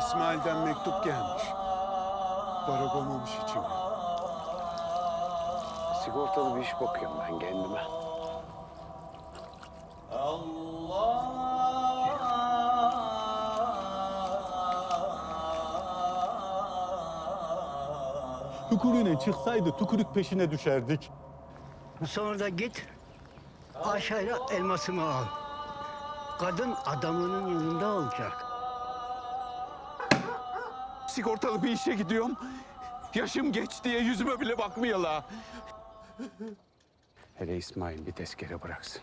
İsmail'den mektup gelmiş. Para koymamış içime. Sigortalı bir iş bakıyorum ben kendime. Tükürüğüne çıksaydı tükürük peşine düşerdik. Sonra da git aşağıya elmasımı al. Kadın adamının yanında olacak. Sigortalı bir işe gidiyorum. Yaşım geç diye yüzüme bile bakmıyorlar. Hele İsmail bir tezkere bıraksın.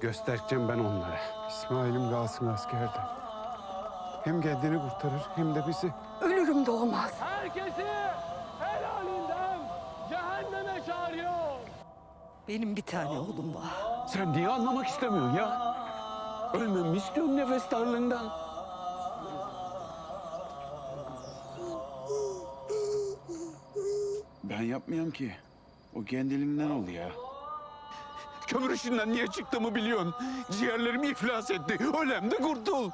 Göstereceğim ben onlara. İsmail'im kalsın askerde. Hem kendini kurtarır hem de bizi. Ölürüm de olmaz. Herkesi helalinden cehenneme çağırıyor. Benim bir tane oğlum var. Sen niye anlamak istemiyorsun ya? Ölmemi istiyorsun nefes darlığından. Ben yapmıyorum ki. O kendiliğinden oldu ya. Kömür işinden niye çıktığımı biliyorsun. Ciğerlerim iflas etti. Ölem de kurtul.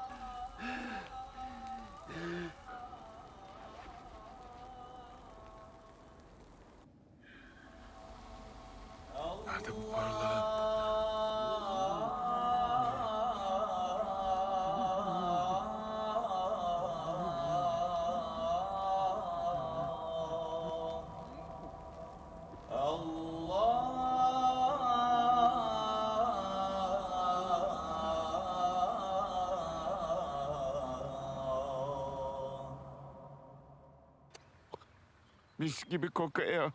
Mis gibi kokuyor.